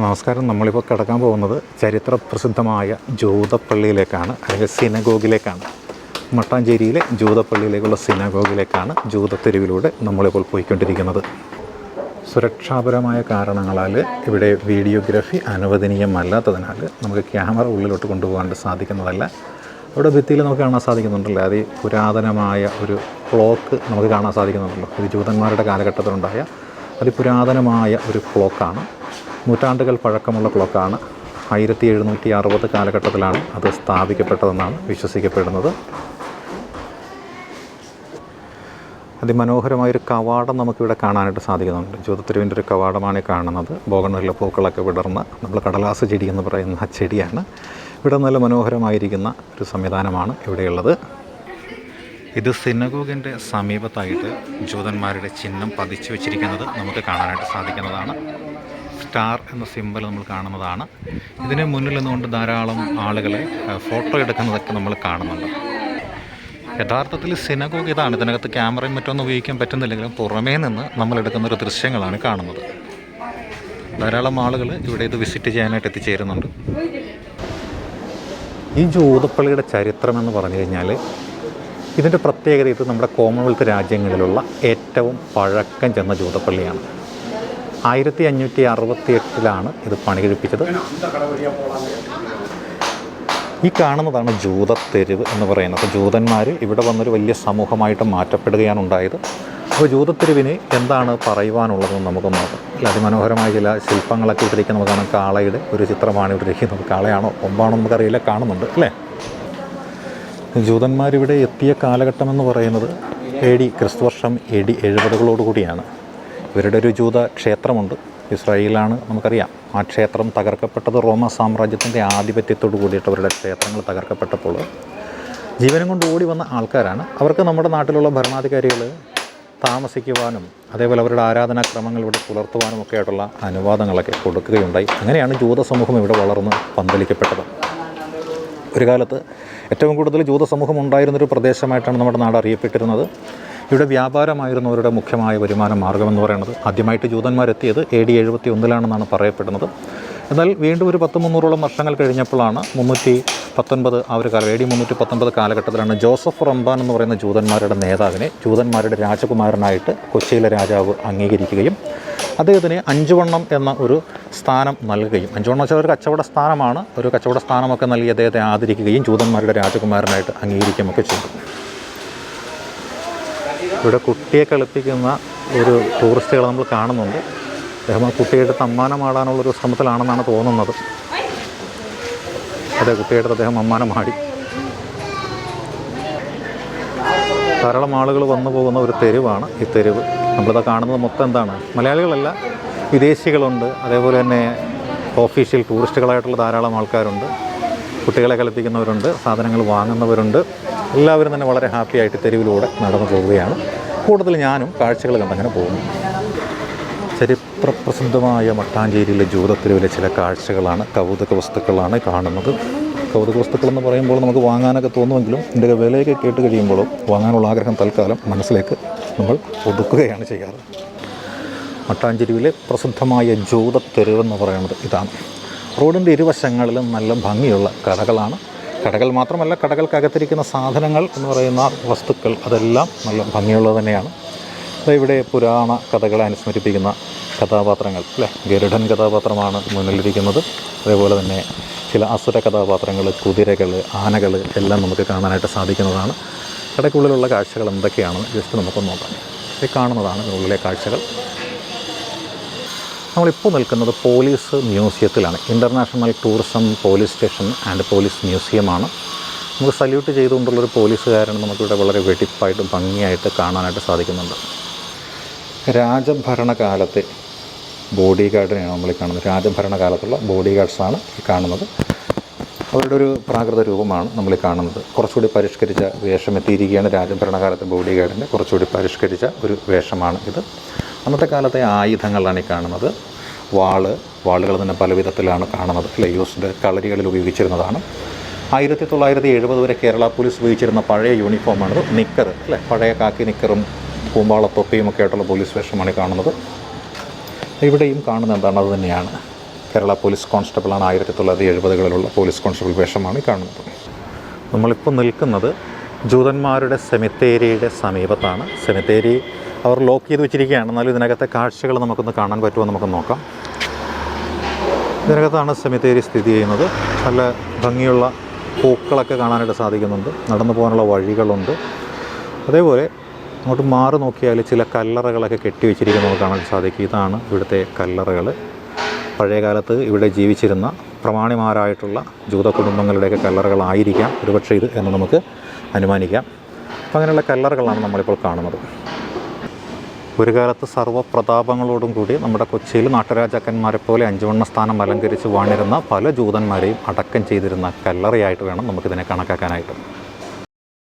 നമസ്കാരം. നമ്മളിപ്പോൾ കിടക്കാൻ പോകുന്നത് ചരിത്ര പ്രസിദ്ധമായ ജൂതപ്പള്ളിയിലേക്കാണ് അല്ലെങ്കിൽ സിനഗോഗിലേക്കാണ്. മട്ടാഞ്ചേരിയിലെ ജൂതപ്പള്ളിയിലേക്കുള്ള സിനഗോഗിലേക്കാണ് ജൂതത്തെരുവിലൂടെ നമ്മളിപ്പോൾ പോയിക്കൊണ്ടിരിക്കുന്നത്. സുരക്ഷാപരമായ കാരണങ്ങളാൽ ഇവിടെ വീഡിയോഗ്രാഫി അനുവദനീയമല്ലാത്തതിനാൽ നമുക്ക് ക്യാമറ ഉള്ളിലോട്ട് കൊണ്ടുപോകാൻ സാധിക്കുന്നതല്ല. അവിടെ ഭിത്തിയിൽ നമുക്ക് കാണാൻ സാധിക്കുന്നുണ്ടല്ലോ. അത് പുരാതനമായ ഒരു ക്ലോക്ക് നമുക്ക് കാണാൻ സാധിക്കുന്നുണ്ടല്ലോ. ഇത് ജൂതന്മാരുടെ കാലഘട്ടത്തിലുണ്ടായ അതിപുരാതനമായ ഒരു ക്ലോക്കാണ്. നൂറ്റാണ്ടുകൾ പഴക്കമുള്ള ക്ലോക്കാണ്. ആയിരത്തി എഴുന്നൂറ്റി അറുപത് കാലഘട്ടത്തിലാണ് അത് സ്ഥാപിക്കപ്പെട്ടതെന്നാണ് വിശ്വസിക്കപ്പെടുന്നത്. അതിമനോഹരമായൊരു കവാടം നമുക്കിവിടെ കാണാനായിട്ട് സാധിക്കുന്നുണ്ട്. ജ്യോതിത്തെരുവിന്റെ ഒരു കവാടമാണ് കാണുന്നത്. ബോഗണിലെ പൂക്കളൊക്കെ വിടർന്ന് നമ്മൾ കടലാസ് ചെടി എന്ന് പറയുന്ന ആ ചെടിയാണ്. ഇവിടെ നല്ല മനോഹരമായിരിക്കുന്ന ഒരു സംവിധാനമാണ് ഇവിടെയുള്ളത്. ഇത് സിനഗോഗിന്റെ സമീപത്തായിട്ട് ജൂതന്മാരുടെ ചിഹ്നം പതിച്ചു വെച്ചിരിക്കുന്നത് നമുക്ക് കാണാനായിട്ട് സാധിക്കുന്നതാണ്. സ്റ്റാർ എന്ന സിമ്പൽ നമ്മൾ കാണുന്നതാണ്. ഇതിന് മുന്നിൽ നിന്നുകൊണ്ട് ധാരാളം ആളുകളെ ഫോട്ടോ എടുക്കുന്നതൊക്കെ നമ്മൾ കാണുന്നുണ്ട്. യഥാർത്ഥത്തിൽ സിനഗോഗ് ഇതാണ്. ഇതിനകത്ത് ക്യാമറയും മറ്റൊന്നും ഉപയോഗിക്കാൻ പറ്റുന്നില്ലെങ്കിലും പുറമേ നിന്ന് നമ്മൾ എടുക്കുന്ന ഒരു ദൃശ്യങ്ങളാണ് കാണുന്നത്. ധാരാളം ആളുകൾ ഇവിടെ ഇത് വിസിറ്റ് ചെയ്യാനായിട്ട് എത്തിച്ചേരുന്നുണ്ട്. ഈ ജൂതപ്പള്ളിയുടെ ചരിത്രം എന്ന് പറഞ്ഞു കഴിഞ്ഞാൽ ഇതിന്റെ പ്രത്യേകത ഇത് നമ്മുടെ കോമൺവെൽത്ത് രാജ്യങ്ങളിലുള്ള ഏറ്റവും പഴക്കം ചെന്ന ജൂതപ്പള്ളിയാണ്. ആയിരത്തി അഞ്ഞൂറ്റി അറുപത്തി എട്ടിലാണ് ഇത് പണികഴിപ്പിച്ചത്. ഈ കാണുന്നതാണ് ജൂതത്തെരുവ് എന്ന് പറയുന്നത്. ജൂതന്മാർ ഇവിടെ വന്നൊരു വലിയ സമൂഹമായിട്ട് മാറ്റപ്പെടുകയാണ് ഉണ്ടായത്. അപ്പോൾ ജൂതത്തെരുവിന് എന്താണ് പറയുവാനുള്ളതെന്ന് നമുക്ക് നോക്കാം. അതിമനോഹരമായ ചില ശില്പങ്ങളൊക്കെ ഇട്ടിരിക്കുന്ന നമുക്ക് കാണാം കാളയുടെ ഒരു ചിത്രമാണ് ഇവിടെ ഇരിക്കുന്നത് കാളയാണോ ഒമ്പാണോ നമുക്കറിയില്ല കാണുന്നുണ്ട് അല്ലേ? ജൂതന്മാരിവിടെ എത്തിയ കാലഘട്ടം എന്ന് പറയുന്നത് എ ഡി ക്രിസ്തുവർഷം എ ഡി എഴുപതുകളോട് കൂടിയാണ്. ഇവരുടെ ഒരു ജൂത ക്ഷേത്രമുണ്ട്. ഇസ്രായേലാണ് നമുക്കറിയാം. ആ ക്ഷേത്രം തകർക്കപ്പെട്ടത് റോമ സാമ്രാജ്യത്തിന്റെ ആധിപത്യത്തോട് കൂടിയിട്ട് അവരുടെ ക്ഷേത്രങ്ങൾ തകർക്കപ്പെട്ടപ്പോൾ. ജീവനം കൊണ്ട് ഓടി വന്ന ആൾക്കാരാണ്. അവർക്ക് നമ്മുടെ നാട്ടിലുള്ള ഭരണാധികാരികൾ താമസിക്കുവാനും അതേപോലെ അവരുടെ ആരാധനാക്രമങ്ങൾ ഇവിടെ പുലർത്തുവാനും ഒക്കെ ആയിട്ടുള്ള അനുവാദങ്ങളൊക്കെ കൊടുക്കുകയുണ്ടായി. അങ്ങനെയാണ് ജൂത സമൂഹം ഇവിടെ വളർന്ന് പന്തലിക്കപ്പെട്ടത്. ഒരു കാലത്ത് ഏറ്റവും കൂടുതൽ ജൂത സമൂഹം ഉണ്ടായിരുന്നൊരു പ്രദേശമായിട്ടാണ് നമ്മുടെ നാട് അറിയപ്പെട്ടിരുന്നത്. ഇവിടെ വ്യാപാരമായിരുന്നു അവരുടെ മുഖ്യമായ വരുമാന മാർഗമെന്ന് പറയുന്നത് ആദ്യമായിട്ട് ജൂതന്മാരെത്തിയത് എ ഡി എഴുപത്തി ഒന്നിലാണെന്നാണ് പറയപ്പെടുന്നത്. എന്നാൽ വീണ്ടും ഒരു പത്ത് മുന്നൂറോളം വർഷങ്ങൾ കഴിഞ്ഞപ്പോഴാണ് മുന്നൂറ്റി പത്തൊൻപത് ആ ഒരു കാലം എ ഡി മുന്നൂറ്റി പത്തൊൻപത് കാലഘട്ടത്തിലാണ് ജോസഫ് റംബാൻ എന്ന് പറയുന്ന ജൂതന്മാരുടെ നേതാവിനെ ജൂതന്മാരുടെ രാജകുമാരനായിട്ട് കൊച്ചിയിലെ രാജാവ് അംഗീകരിക്കുകയും അദ്ദേഹത്തിന് അഞ്ചുവണ്ണം എന്ന ഒരു സ്ഥാനം നൽകുകയും അഞ്ചുവണ്ണം വെച്ചാൽ ഒരു കച്ചവട സ്ഥാനമാണ് ഒരു കച്ചവട സ്ഥാനമൊക്കെ നൽകി അദ്ദേഹത്തെ ആദരിക്കുകയും ജൂതന്മാരുടെ രാജകുമാരനായിട്ട് അംഗീകരിക്കുകയും ഒക്കെ ചെയ്തു. ഇവിടെ കുട്ടിയെ കളിപ്പിക്കുന്ന ഒരു ടൂറിസ്റ്റുകളെ നമ്മൾ കാണുന്നുണ്ട്. അദ്ദേഹം ആ കുട്ടിയുടെ സമ്മാനമാടാനുള്ളൊരു ശ്രമത്തിലാണെന്നാണ് തോന്നുന്നത്. അതെ കുട്ടിയുടെ അദ്ദേഹം അമ്മാനമാടി ധാരാളം ആളുകൾ വന്നു പോകുന്ന ഒരു തെരുവാണ് ഈ തെരുവ്. നമ്മളിത് കാണുന്നത് മൊത്തം എന്താണ്? മലയാളികളല്ല വിദേശികളുണ്ട്. അതേപോലെ തന്നെ ഓഫീഷ്യൽ ടൂറിസ്റ്റുകളായിട്ടുള്ള ധാരാളം ആൾക്കാരുണ്ട്. കുട്ടികളെ കളിപ്പിക്കുന്നവരുണ്ട് സാധനങ്ങൾ വാങ്ങുന്നവരുണ്ട്. എല്ലാവരും തന്നെ വളരെ ഹാപ്പി ആയിട്ട് തെരുവിലൂടെ നടന്നു പോവുകയാണ്. കൂടുതൽ ഞാനും കാഴ്ചകൾ കണ്ടങ്ങനെ പോകുന്നു. ചരിത്രപ്രസിദ്ധമായ മട്ടാഞ്ചേരിയിലെ ജൂതത്തെരുവിലെ ചില കാഴ്ചകളാണ് കൗതുക വസ്തുക്കളാണ് കാണുന്നത്. കൗതുക വസ്തുക്കളെന്ന് പറയുമ്പോൾ നമുക്ക് വാങ്ങാനൊക്കെ തോന്നുമെങ്കിലും ഇതിന്റെ വിലയൊക്കെ കേട്ട് കഴിയുമ്പോൾ വാങ്ങാനുള്ള ആഗ്രഹം തൽക്കാലം മനസ്സിലേക്ക് നമ്മൾ ഒതുക്കുകയാണ് ചെയ്യാറ്. മട്ടാഞ്ചേരിയിലെ പ്രസിദ്ധമായ ജൂതത്തെരുവെന്ന് പറയുന്നത് ഇതാണ്. റോഡിന്റെ ഇരുവശങ്ങളിലും നല്ല ഭംഗിയുള്ള കടകളാണ്. കടകൾ മാത്രമല്ല കടകൾക്കകത്തിരിക്കുന്ന സാധനങ്ങൾ എന്ന് പറയുന്ന വസ്തുക്കൾ അതെല്ലാം നല്ല ഭംഗിയുള്ളത് തന്നെയാണ്. അപ്പോൾ ഇവിടെ പുരാണ കഥകളെ അനുസ്മരിപ്പിക്കുന്ന കഥാപാത്രങ്ങൾ അല്ലേ? ഗരുഡൻ കഥാപാത്രമാണ് മുന്നിലിരിക്കുന്നത്. അതേപോലെ തന്നെ ചില അസുര കഥാപാത്രങ്ങൾ കുതിരകൾ ആനകൾ എല്ലാം നമുക്ക് കാണാനായിട്ട് സാധിക്കുന്നതാണ്. കടയ്ക്കുള്ളിലുള്ള കാഴ്ചകൾ എന്തൊക്കെയാണെന്ന് ജസ്റ്റ് നമുക്കൊന്ന് നോക്കാം. ഈ കാണുന്നതാണ് ഇതിനുള്ളിലെ കാഴ്ചകൾ. നമ്മളിപ്പോൾ നിൽക്കുന്നത് police മ്യൂസിയത്തിലാണ്. International tourism police station and police മ്യൂസിയമാണ് നമുക്ക് സല്യൂട്ട് ചെയ്തുകൊണ്ടുള്ളൊരു പോലീസുകാരനെ നമുക്കിവിടെ വളരെ വെടിപ്പായിട്ട് ഭംഗിയായിട്ട് കാണാനായിട്ട് സാധിക്കുന്നുണ്ട്. രാജഭരണകാലത്തെ ബോഡി ഗാർഡിനെയാണ് നമ്മൾ കാണുന്നത്. രാജഭരണകാലത്തുള്ള ബോഡി ഗാർഡ്സാണ് ഈ കാണുന്നത്. അവരുടെ ഒരു പ്രാകൃത രൂപമാണ് നമ്മൾ കാണുന്നത്. കുറച്ചുകൂടി പരിഷ്കരിച്ച വേഷം എത്തിയിരിക്കുകയാണ് രാജഭരണകാലത്തെ ബോഡി ഗാർഡിന്റെ കുറച്ചുകൂടി പരിഷ്കരിച്ച ഒരു വേഷമാണ് ഇത്. അന്നത്തെ കാലത്തെ ആയുധങ്ങളാണ് ഈ കാണുന്നത്. വാൾ വാളുകൾ തന്നെ പല വിധത്തിലാണ് കാണുന്നത്. അല്ലെ യൂസ്ഡ് കളരികളിൽ ഉപയോഗിച്ചിരുന്നതാണ്. ആയിരത്തി തൊള്ളായിരത്തി എഴുപത് വരെ കേരള പോലീസ് ഉപയോഗിച്ചിരുന്ന പഴയ യൂണിഫോമാണിത്. നിക്കർ അല്ലേ പഴയ കാക്കി നിക്കറും കൂമ്പാളത്തൊപ്പിയും ഒക്കെ ആയിട്ടുള്ള പോലീസ് വേഷമാണ് കാണുന്നത്. ഇവിടെയും കാണുന്നത് എന്താണ്? അത് തന്നെയാണ്. കേരള പോലീസ് കോൺസ്റ്റബിളാണ് ആയിരത്തി തൊള്ളായിരത്തി എഴുപതുകളിലുള്ള പോലീസ് കോൺസ്റ്റബിൾ വേഷമാണ് കാണുന്നത്. നമ്മളിപ്പോൾ നിൽക്കുന്നത് ജൂതന്മാരുടെ സെമിത്തേരിയുടെ സമീപത്താണ്. സെമിത്തേരി അവർ ലോക്ക് ചെയ്ത് വെച്ചിരിക്കുകയാണ്. എന്നാലും ഇതിനകത്തെ കാഴ്ചകൾ നമുക്കൊന്ന് കാണാൻ പറ്റുമോ നമുക്ക് നോക്കാം. ഇതിനകത്താണ് സെമിത്തേരി സ്ഥിതി ചെയ്യുന്നത്. നല്ല ഭംഗിയുള്ള പൂക്കളൊക്കെ കാണാനായിട്ട് സാധിക്കുന്നുണ്ട്. നടന്നു പോകാനുള്ള വഴികളുണ്ട്. അതേപോലെ അങ്ങോട്ട് മാറി നോക്കിയാൽ ചില കല്ലറകളൊക്കെ കെട്ടി വെച്ചിരിക്കുന്നത് നമുക്ക് കാണാൻ സാധിക്കും. ഇതാണ് ഇവിടുത്തെ കല്ലറകൾ പഴയകാലത്ത് ഇവിടെ ജീവിച്ചിരുന്ന പ്രമാണിമാരായിട്ടുള്ള ജൂത കുടുംബങ്ങളുടെയൊക്കെ കല്ലറകളായിരിക്കാം. ഒരുപക്ഷെ ഇത് എന്ന് നമുക്ക് അനുമാനിക്കാം. അങ്ങനെയുള്ള കല്ലറകളാണ് നമ്മളിപ്പോൾ കാണുന്നത്. ഒരു കാലത്ത് സർവപ്രതാപങ്ങളോടും കൂടി നമ്മുടെ കൊച്ചിയിൽ നാട്ടുരാജാക്കന്മാരെ പോലെ അഞ്ചുവണ്ണ സ്ഥാനം അലങ്കരിച്ച് വാണിരുന്ന പല ജൂതന്മാരെയും അടക്കം ചെയ്തിരുന്ന കല്ലറയായിട്ട് വേണം നമുക്കിതിനെ കണക്കാക്കാനായിട്ട്.